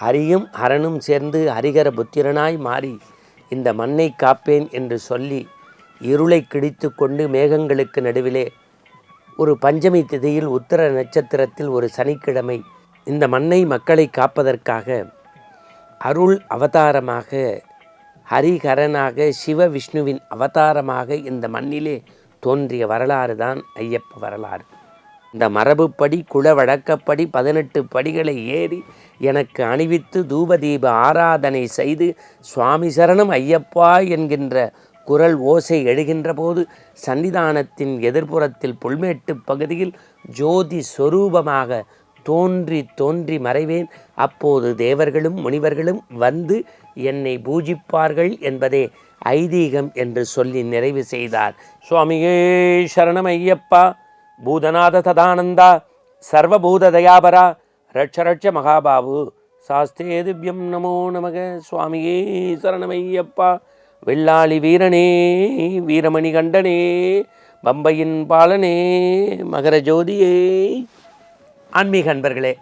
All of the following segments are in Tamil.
ஹரியும் ஹரனும் சேர்ந்து ஹரிகர புத்திரனாய் மாறி இந்த மண்ணை காப்பேன் என்று சொல்லி இருளை கிழித்து கொண்டு மேகங்களுக்கு நடுவிலே ஒரு பஞ்சமி திதியில் உத்தர நட்சத்திரத்தில் ஒரு சனிக்கிழமை இந்த மண்ணை மக்களை காப்பதற்காக அருள் அவதாரமாக ஹரிஹரனாக சிவ விஷ்ணுவின் அவதாரமாக இந்த மண்ணிலே தோன்றிய வரலாறு தான் ஐயப்ப வரலாறு. இந்த மரபுப்படி குல வழக்கப்படி பதினெட்டு படிகளை ஏறி எனக்கு அணிவித்து தூபதீப ஆராதனை செய்து சுவாமி சரணம் ஐயப்பா என்கின்ற குரல் ஓசை எழுகின்ற போது சன்னிதானத்தின் எதிர்ப்புறத்தில் புல்மேட்டு பகுதியில் ஜோதி சொரூபமாக தோன்றி தோன்றி மறைவேன். அப்போது தேவர்களும் முனிவர்களும் வந்து என்னை பூஜிப்பார்கள் என்பதே ஐதீகம் என்று சொல்லி நிறைவு செய்தார். சுவாமியே சரணம் ஐயப்பா. பூதநாத ததானந்தா சர்வபூத தயாபரா ரட்ச ரட்ச மகாபாபு சாஸ்தே திவ்யம் நமோ நமக சுவாமியே சரணமையப்பா. வெள்ளாளி வீரனே வீரமணி கண்டனே பம்பையின் பாலனே மகர ஜோதியே. ஆன்மீக அன்பர்களே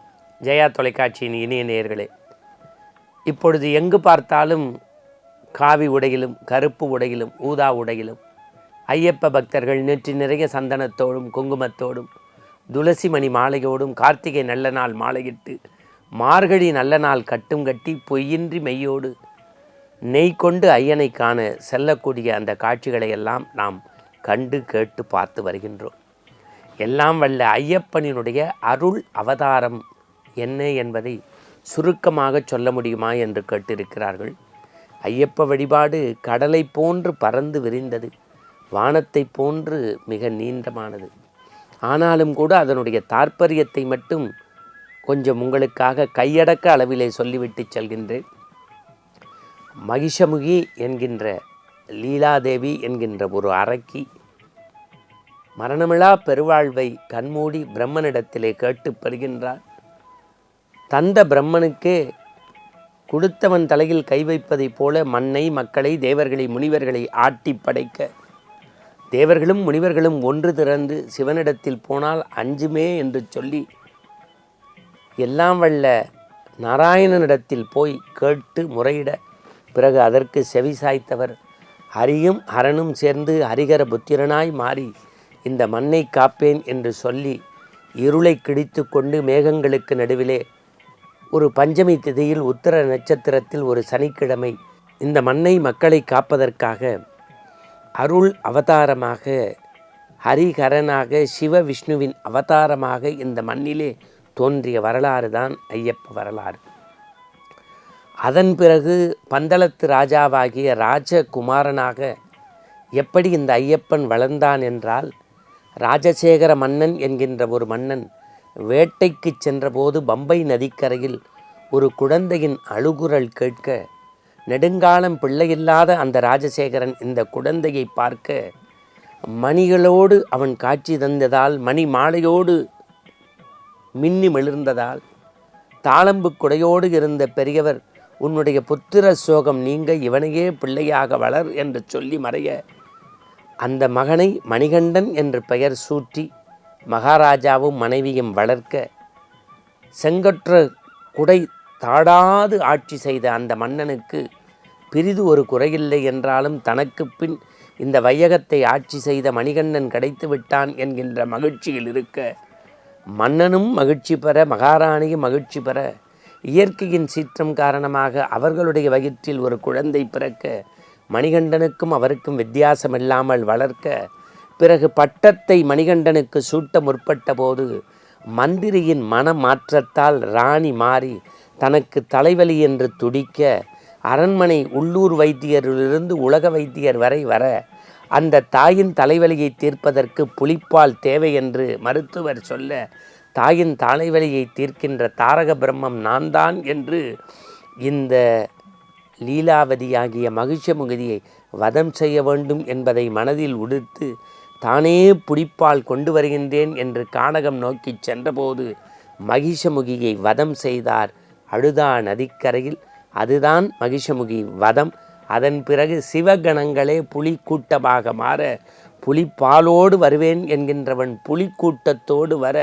ஜெயா தொலைக்காட்சியின் இணைய நேயர்களே இப்பொழுது எங்கு பார்த்தாலும் காவி உடையிலும் கருப்பு உடையிலும் ஊதா உடையிலும் ஐயப்ப பக்தர்கள் நேற்று நிறைய சந்தனத்தோடும் குங்குமத்தோடும் துளசி மணி மாலையோடும் கார்த்திகை நல்ல நாள் மாலையிட்டு மார்கழி நல்ல நாள் கட்டும் கட்டி பொய்யின்றி மெய்யோடு நெய் கொண்டு ஐயனை காண செல்லக்கூடிய அந்த காட்சிகளை எல்லாம் நாம் கண்டு கேட்டு பார்த்து வருகின்றோம். எல்லாம் வல்ல ஐயப்பனினுடைய அருள் அவதாரம் என்ன என்பதை சுருக்கமாக சொல்ல முடியுமா என்று கேட்டிருக்கிறார்கள். ஐயப்ப வழிபாடு கடலை போன்று பறந்து விரிந்தது. வானத்தை போன்று மிக நீண்டமானது. ஆனாலும் கூட அதனுடைய தாற்பயத்தை மட்டும் கொஞ்சம் உங்களுக்காக கையடக்க அளவிலே சொல்லிவிட்டு செல்கின்றேன். மகிஷமுகி என்கின்ற லீலாதேவி என்கின்ற ஒரு அரக்கி மரணமிழா பெருவாழ்வை கண்மூடி பிரம்மனிடத்திலே கேட்டு பெறுகின்றார் தந்த பிரம்மனுக்கே கொடுத்தவன் தலையில் கை வைப்பதைப் போல மண்ணை மக்களை தேவர்களை முனிவர்களை ஆட்டி படைக்க தேவர்களும் முனிவர்களும் ஒன்று திறந்து சிவனிடத்தில் போனால் அஞ்சுமே என்று சொல்லி எல்லாம் வல்ல நாராயணனிடத்தில் போய் கேட்டு முறையிட பிறகு அதற்கு செவி சாய்த்தவர். ஹரியும் ஹரனும் சேர்ந்து ஹரிகர புத்திரனாய் மாறி இந்த மண்ணை காப்பேன் என்று சொல்லி இருளை கிடித்து கொண்டு மேகங்களுக்கு நடுவிலே ஒரு பஞ்சமி திதியில் உத்தர நட்சத்திரத்தில் ஒரு சனிக்கிழமை இந்த மண்ணை மக்களை காப்பதற்காக அருள் அவதாரமாக ஹரிஹரனாக சிவ விஷ்ணுவின் அவதாரமாக இந்த மண்ணிலே தோன்றிய வரலாறு தான் ஐயப்ப வரலாறு. அதன் பிறகு பந்தளத்து ராஜாவாகிய ராஜகுமாரனாக எப்படி இந்த ஐயப்பன் வளர்ந்தான் என்றால் ராஜசேகர மன்னன் என்கின்ற ஒரு மன்னன் வேட்டைக்கு சென்றபோது பம்பை நதிக்கரையில் ஒரு குழந்தையின் அழுகுரல் கேட்க நெடுங்காலம் பிள்ளையில்லாத அந்த ராஜசேகரன் இந்த குழந்தையை பார்க்க மணிகளோடு அவன் காட்சி தந்ததால் மணி மாலையோடு மின்னி மெளிர்ந்ததால் தாளம்பு குடையோடு இருந்த பெரியவர் உன்னுடைய புத்திர சோகம் நீங்க இவனையே பிள்ளையாக வளர் என்று சொல்லி மறைய அந்த மகனை மணிகண்டன் என்று பெயர் சூட்டி மகாராஜாவும் மனைவியும் வளர்க்க செங்கற்ற குடை தாடாது ஆட்சி செய்த அந்த மன்னனுக்கு பிரிது ஒரு குறையில்லை என்றாலும் தனக்கு பின் இந்த வையகத்தை ஆட்சி செய்த மணிகண்டன் கிடைத்து விட்டான் என்கின்ற மகிழ்ச்சியில் இருக்க மன்னனும் மகிழ்ச்சி பெற மகாராணியும் மகிழ்ச்சி பெற இயற்கையின் சீற்றம் காரணமாக அவர்களுடைய வயிற்றில் ஒரு குழந்தை பிறக்க மணிகண்டனுக்கும் அவருக்கும் வித்தியாசமில்லாமல் வளர்க்க பிறகு பட்டத்தை மணிகண்டனுக்கு சூட்ட முற்பட்ட போது மந்திரியின் மனமாற்றத்தால் ராணி மாறி தனக்கு தலைவலி என்று துடிக்க அரண்மனை உள்ளூர் வைத்தியரிலிருந்து உலக வைத்தியர் வரை வர அந்த தாயின் தலைவலியை தீர்ப்பதற்கு புலிப்பால் தேவை என்று மருத்துவர் சொல்ல தாயின் தலைவலியை தீர்க்கின்ற தாரக பிரம்மம் நான் தான் என்று இந்த லீலாவதியாகிய மகிஷமுகதியை வதம் செய்ய வேண்டும் என்பதை மனதில் உடுத்து தானே புடிப்பால் கொண்டு வருகின்றேன் என்று கானகம் நோக்கி சென்றபோது மகிஷமுகியை வதம் செய்தார் அழுதா நதிக்கரையில் அதுதான் மகிஷமுகி வதம். அதன் பிறகு சிவகணங்களே புலி கூட்டமாக மாற புலிப்பாலோடு வருவேன் என்கின்றவன் புலிக்கூட்டத்தோடு வர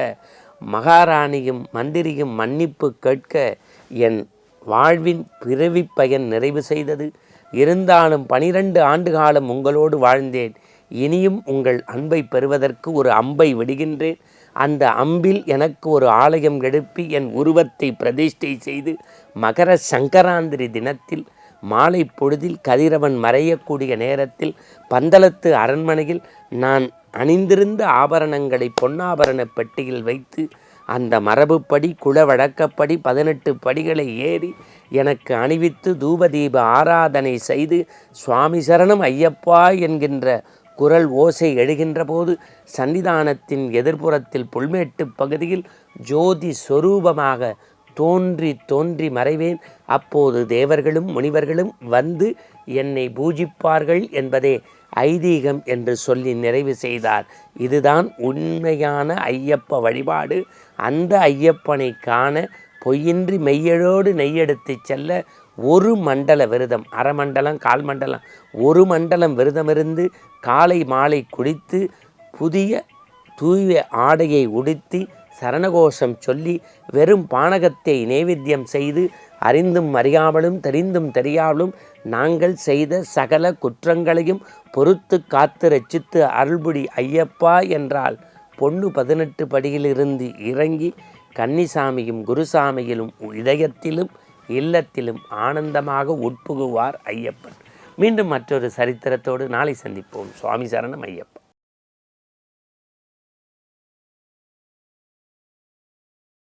மகாராணியும் மந்திரியும் மன்னிப்பு கேட்க என் வாழ்வின் பிறவி பயன் நிறைவு செய்தது. இருந்தாலும் பனிரெண்டு ஆண்டு காலம் உங்களோடு வாழ்ந்தேன். இனியும் உங்கள் அன்பை பெறுவதற்கு ஒரு அம்பை விடுகின்றேன். அந்த அம்பில் எனக்கு ஒரு ஆலயம் எழுப்பி என் உருவத்தை பிரதிஷ்டை செய்து மகர சங்கராந்திரி தினத்தில் மாலை பொழுதில் கதிரவன் மறையக்கூடிய நேரத்தில் பந்தளத்து அரண்மனையில் நான் அணிந்திருந்த ஆபரணங்களை பொன்னாபரண பெட்டியில் வைத்து அந்த மரபுப்படி குல வழக்கப்படி பதினெட்டு படிகளை ஏறி எனக்கு அணிவித்து தூபதீப ஆராதனை செய்து சுவாமி சரணம் ஐயப்பா என்கின்ற குரல் ஓசை எழுகின்ற போது சன்னிதானத்தின் எதிர்ப்புறத்தில் புல்மேட்டு பகுதியில் ஜோதி சொரூபமாக தோன்றி தோன்றி மறைவேன். அப்போது தேவர்களும் முனிவர்களும் வந்து என்னை பூஜிப்பார்கள் என்பதே ஐதீகம் என்று சொல்லி நிறைவு செய்தார். இதுதான் உண்மையான ஐயப்ப வழிபாடு. அந்த ஐயப்பனை காண பொய்யின்றி மெய்யழோடு நெய்யெடுத்துச் செல்ல ஒரு மண்டல விரதம் அரை மண்டலம் கால் மண்டலம். ஒரு மண்டலம் விரதமிருந்து காலை மாலை குடித்து புதிய தூய ஆடையை உடுத்தி சரணகோஷம் சொல்லி வெறும் பானகத்தை நைவேத்தியம் செய்து அறிந்தும் அறியாமலும் தெரிந்தும் தெரியாமலும் நாங்கள் செய்த சகல குற்றங்களையும் பொறுத்து காத்து ரச்சித்து அருள்புடி ஐயப்பா என்றால் பொண்ணு பதினெட்டு படியிலிருந்து இறங்கி கன்னிசாமியும் குருசாமியிலும் இதயத்திலும் இல்லத்திலும் ஆனந்தமாக உட்புகுவார் ஐயப்பன். மீண்டும் மற்றொரு சரித்திரத்தோடு நாளை சந்திப்போம். சுவாமி சரணம் ஐயப்பன்.